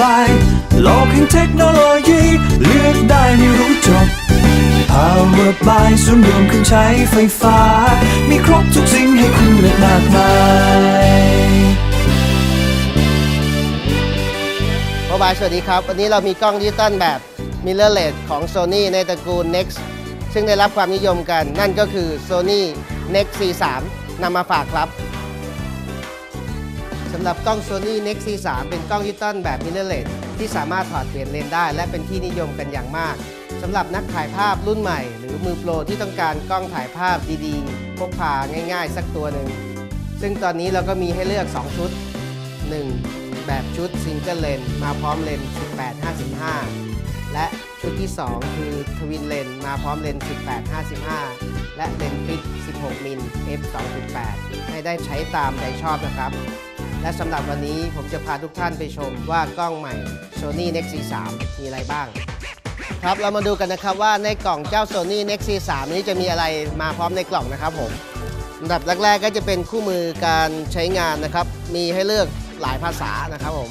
บาย โลกแห่งเทคโนโลยี เลือกได้ไม่รู้จบ Power by ศูนย์รวมเครื่องใช้ไฟฟ้า มีครบทุกสิ่งให้คุณเลือกมากมาย โมบายสวัสดีครับ วันนี้เรามีกล้องดิจิตอลแบบ mirrorless ของ Sony ในตระกูล Nex ซึ่งได้รับความนิยมกัน นั่นก็คือ Sony Nex C3 นำมาฝากครับ สำหรับกล้อง Sony Nex C3 เป็นกล้องดิจิตอลแบบ m i r r o r l e s ที่สามารถถอดเปลี่ยนเลนส์ได้ และเป็นที่นิยมกันอย่างมากสำหรับนักถ่ายภาพรุ่นใหม่ หรือมือโปรที่ต้องการกล้องถ่ายภาพดีๆพกพาง่ายๆ สักตัวหนึ่ง ซึ่งตอนนี้เราก็มีให้เลือก 2 ชุด 1. แบบชุดซิงเกิลเลนมาพร้อมเลนส์18-55 และชุดที่ 2 คือทวินเลนมาพร้อมเลนส์18-55 และเลนส์ฟิก 16 มิล f 2.8ให้ได้ใช้ตามใจชอบนะครับ และสำหรับวันนี้ผมจะพาทุกท่านไปชมว่ากล้องใหม่ Sony Nex C3 มีอะไรบ้าง ครับเรามาดูกันนะครับว่าในกล่องเจ้า Sony Nex C3 นี้จะมีอะไรมาพร้อมในกล่องนะครับผมอันดับแรกๆก็จะเป็นคู่มือการใช้งานนะครับ มีให้เลือกหลายภาษานะครับผม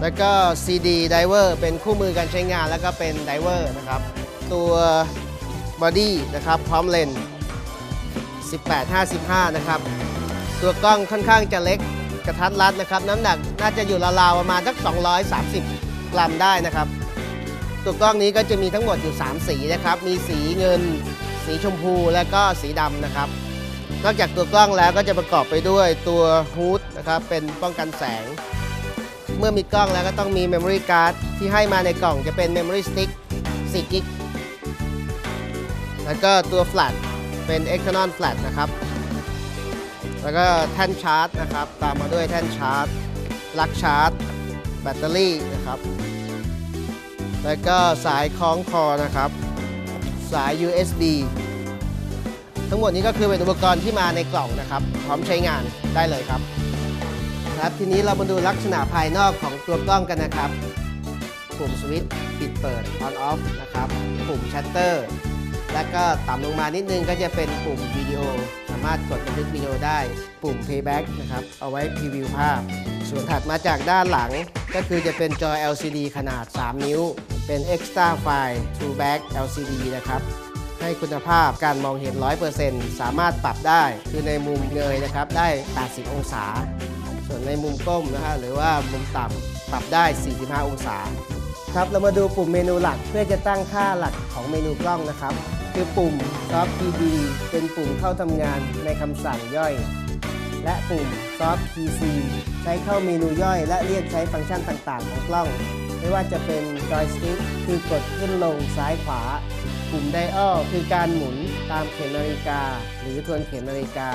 แล้วก็ CD Diver เป็นคู่มือการใช้งานแล้วก็เป็น Diver นะครับ ตัว Body นะครับพร้อมเลนส์18-55 นะครับ ตัวกล้องค่อนข้างจะเล็ก กระทัดรัดนะครับ น้ำหนักน่าจะอยู่ราวๆประมาณสัก 230 กรัมได้นะครับ ตัวกล้องนี้ก็จะมีทั้งหมดอยู่ 3 สีนะครับ มีสีเงิน สีชมพูและก็สีดำนะครับ นอกจากตัวกล้องแล้วก็จะประกอบไปด้วยตัวฮูดนะครับเป็นป้องกันแสง เมื่อมีกล้องแล้วก็ต้องมี Memory Card ที่ให้มาในกล่องจะเป็น Memory Stick 4 g b แล้วก็ตัว Flash เป็น External Flash นะครับ แล้วก็แท่นชาร์จนะครับ ตามมาด้วยแท่นชาร์จลักชาร์จ แบตเตอรี่นะครับ แล้วก็สายคล้องคอนะครับ สาย USB ทั้งหมดนี้ก็คือเป็นอุปกรณ์ที่มาในกล่องนะครับ พร้อมใช้งานได้เลยครับ ครับทีนี้เรามาดูลักษณะภายนอกของตัวกล้องกันนะครับ ปุ่มสวิตช์ปิดเปิด on off นะครับ ปุ่มชัตเตอร์ และก็ต่ำลงมานิดนึงก็จะเป็นปุ่มวิดีโอามารถกดบันทึกวิดีโอได้ปุ่ม playback นะครับเอาไว้พรีวิวภาพ ส่วนถัดมาจากด้านหลัง ก็คือจะเป็นจอ LCD ขนาด 3 นิ้ว เป็น extra file true back LCD นะครับให้คุณภาพการมองเห็น 100%สามารถปรับได้ คือในมุมเงยนะครับได้ 80 องศา ส่วนในมุมก้มนะฮะหรือว่ามุมต่ำปรับได้ 45 องศา ครับ เรามาดูปุ่มเมนูหลักเพื่อจะตั้งค่าหลักของเมนูกล้องนะครับ คือปุ่ม Soft PD เป็นปุ่มเข้าทำงานในคำสั่งย่อย และปุ่ม Soft PC ใช้เข้าเมนูย่อย และเรียกใช้ฟังก์ชันต่างๆ ของกล้อง ไม่ว่าจะเป็น Joystick คือกดขึ้นลงซ้ายขวา ปุ่ม Dial คือการหมุนตามเข็มนาฬิกา หรือทวนเข็มนาฬิกา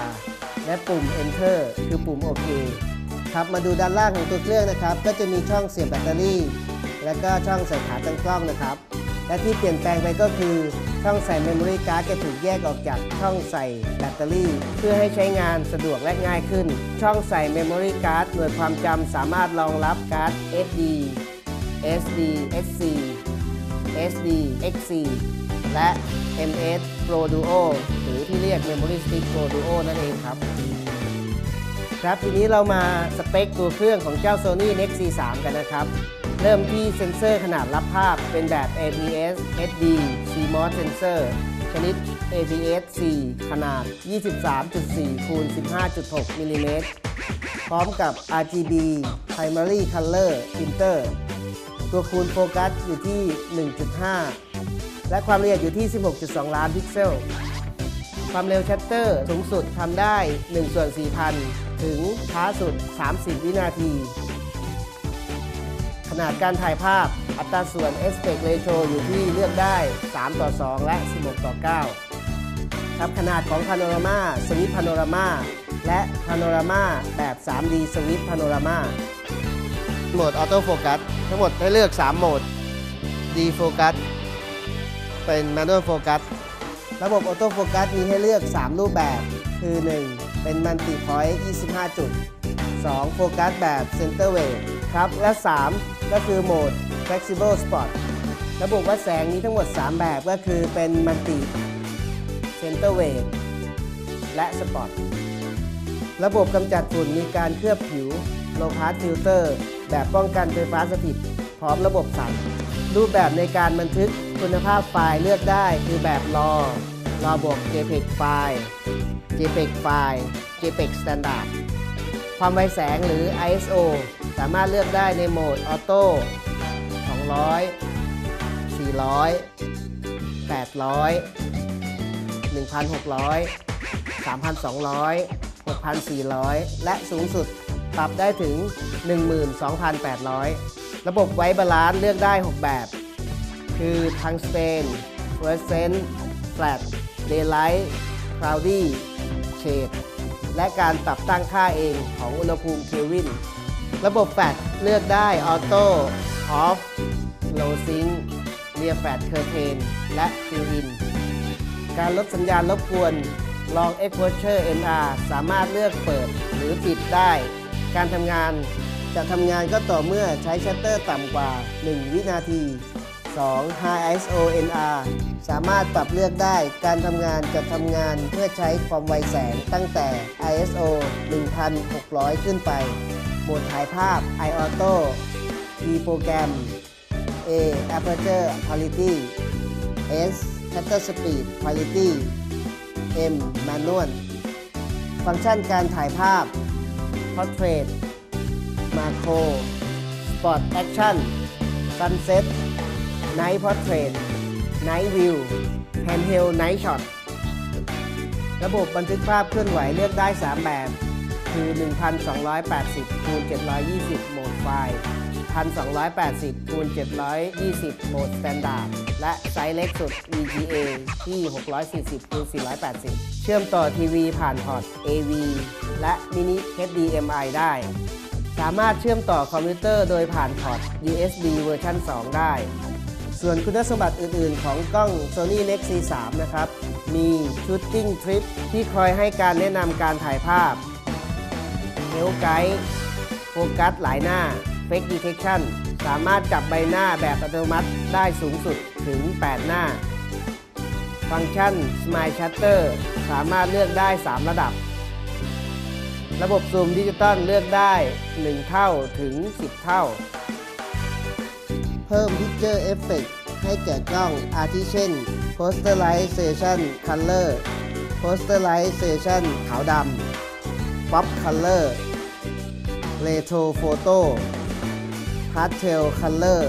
และปุ่ม Enter คือปุ่มโอเคครับมาดูด้านล่างของตัวเครื่องนะครับ ก็จะมีช่องเสียบแบตเตอรี่ และก็ช่องใส่ขาตั้งกล้องนะครับ และที่เปลี่ยนแปลงไปก็คือ ช่องใส่ Memory Card จะถูกแยกออกจากช่องใส่แบตเตอรี่ เพื่อให้ใช้งานสะดวกและง่ายขึ้น ช่องใส่ Memory Card หน่วยความจำสามารถรองรับการ์ด SD SD XC SD XC และ MS Pro Duo หรือที่เรียก Memory Stick Pro Duo นั่นเองครับครับทีนี้เรามาสเปคตัวเครื่องของเจ้า Sony Nex C3 กันนะครับ เริ่มที่เซ็นเซอร์ขนาดรับภาพเป็นแบบ APS HD CMOS Sensor ชนิด APS-C ขนาด 23.4คูณ15.6มิลลิเมตรพร้อมกับ RGB Primary Color Printer ตัวคูณโฟกัสอยู่ที่ 1.5 และความละเอียดอยู่ที่ 16.2 ล้านพิกเซล ความเร็วชัตเตอร์สูงสุดทำได้ 1 ส่วน 4,000 ถึงช้าสุด 30 วินาที นาดการถ่ายภาพ อัตราส่วน aspect ratio อยู่ที่เลือกได้ 3 ต่อ 2 และ 16 ต่อ 9 ครับขนาดของพาโนรามาสวิปพาโนรามาและพาโนรามาแบบ 3D สวิปพาโนรามาโหมดออโต้โฟกัสทั้งหมดให้เลือก 3 โหมด D โฟกัสเป็น manual focus ระบบออโต้โฟกัสมีให้เลือก 3 รูปแบบ คือ 1 เป็นมัลติพอยต์25 จุด 2 โฟกัสแบบ Center Wave ครับ และ 3 ก็คือโหมด Flexible Spot ระบบวัดแสงมีทั้งหมด 3 แบบก็คือเป็นมัลติ Center Wave และ Spot ระบบกำจัดฝุ่นมีการเคลือบผิว low pass filter แบบป้องกันไฟฟ้าสถิต พร้อมระบบสั่นรูปแบบในการบันทึกคุณภาพไฟล์เลือกได้คือแบบ RAW RAW บวก JPEG ไฟล์ JPEG ไฟล์ JPEG Standard ความไวแสงหรือ ISO สามารถเลือกได้ในโหมดออโต้200 400 800 1,600 3,200 6,400 และสูงสุดปรับได้ถึง 12,800 ระบบไว้บาลานซ์เลือกได้ 6 แบบ คือทังสเตน fluorescent flat daylight cloudy shade และการปรับตั้งค่าเองของอุณหภูมิเคลวิน ระบบแฟลชเลือกได้ออโต้ off low sync rear flat curtain และ fill in การลดสัญญาณรบกวนลอง Exposure NR สามารถเลือกเปิดหรือปิดได้ การทำงานจะทำงานก็ต่อเมื่อใช้ชัตเตอร์ต่ำกว่า 1 วินาที 2. High ISO NR สามารถปรับเลือกได้ การทำงานจะทำงานเพื่อใช้ความไวแสงตั้งแต่ ISO 1600 ขึ้นไป โหมดถ่ายภาพ iAuto E โปรแกรม A Aperture Quality S Shutter Speed Quality M Manual ฟังก์ชันการถ่ายภาพ Portrait Macro Spot Action Sunset Night Portrait Night View Handheld Night Shot ระบบบันทึกภาพเคลื่อนไหวเลือกได้ 3 แบบ คือ 1280คูณ720 โหมดไฟล์ 1280คูณ720 โหมดสแตนดาร์ด และไซส์เล็กสุด VGA ที่ 640คูณ480 เชื่อมต่อทีวีผ่านพอร์ต AV และมินิ HDMI ได้ สามารถเชื่อมต่อคอมพิวเตอร์โดยผ่านพอร์ต USB เวอร์ชัน2 ได้ ส่วนคุณสมบัติอื่น ๆ ของกล้อง Sony Nex C3 นะครับมี Shooting Trip ที่คอยให้การแนะนำการถ่ายภาพ ฮลไกด์โฟกัสหลายหน้า Fake Detection สามารถจับใบหน้าแบบอัตโนมัติได้สูงสุดถึง 8 หน้า ฟังก์ชัน Smile Shutter สามารถเลือกได้ 3 ระดับ ระบบซูมดิจิตอลเลือกได้ 1 เท่าถึง 10 เท่า เพิ่ม Picture Effect ให้แก่กล้องอาทิเช่น Posterization Color Posterization ขาวดำ Pop Color Retro Photo Pastel Color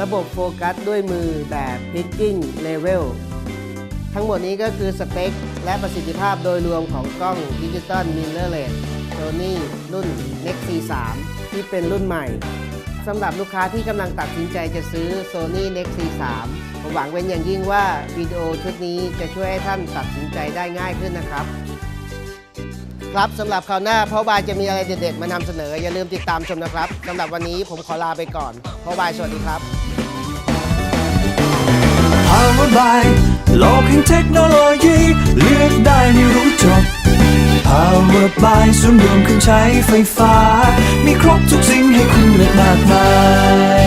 ระบบโฟกัสด้วยมือแบบ Picking Level ทั้งหมดนี้ก็คือสเปค และประสิทธิภาพโดยรวมของกล้องดิจิตอลมิเ r อร์เลส Sony รุ่น Nex C3 ที่เป็นรุ่นใหม่ สำหรับลูกค้าที่กำลังตัดสินใจจะซื้อ Sony Nex C3 ผมหวังเป็นอย่างยิ่งว่าวิดีโอชุดนี้จะช่วยให้ท่านตัดสินใจได้ง่ายขึ้นนะครับ ครับสำหรับคราวหน้าพ่อบายจะมีอะไรเด็ดๆมานำเสนอ อย่าลืมติดตามชมนะครับสำหรับวันนี้ผมขอลาไปก่อนพ่อบายสวัสดีครับ Power by โลกแห่งเทคโนโลยีเลือกได้ไม่รู้จบ Power by ศูนย์รวมเครื่องใช้ไฟฟ้า มีครบทุกสิ่งให้คุณเลือกมากมาย